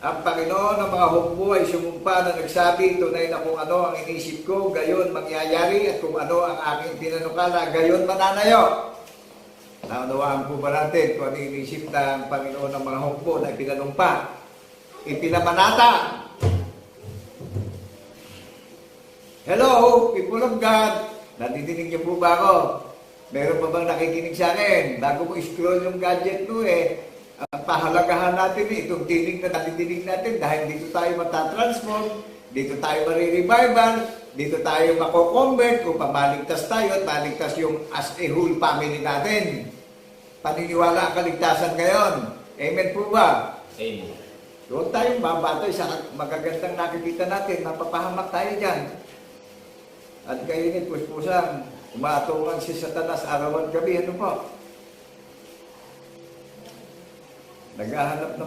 Ang Panginoon ng mga hukbo ay sumumpa na nagsabi, tunay na kung ano ang inisip ko, gayon mangyayari at kung ano ang aking pinanukala, gayon mananayo. Naunawaan po ba natin kung ano inisip ng Panginoon ng mga hukbo na ipinanumpa? Ipinamanata. Hello, people of God. Nadidinig niyo po ba ako? Meron pa bang nakikinig sa akin? Bago mo scroll yung gadget mo eh, ang pahalagahan natin eh, itong tinig na nadidinig natin dahil dito tayo matatransform, dito tayo marirevival, dito tayo mako-convert kung pamaligtas tayo at maligtas yung as a whole family natin. Paniniwala ang kaligtasan ngayon. Amen po ba? Amen. Huwag tayong babatoy sa magagandang nakikita natin, mapapahamak tayo dyan. At kainit, puspusang, umatungan si Satanas araw at gabi, ano po? Naghahanap ng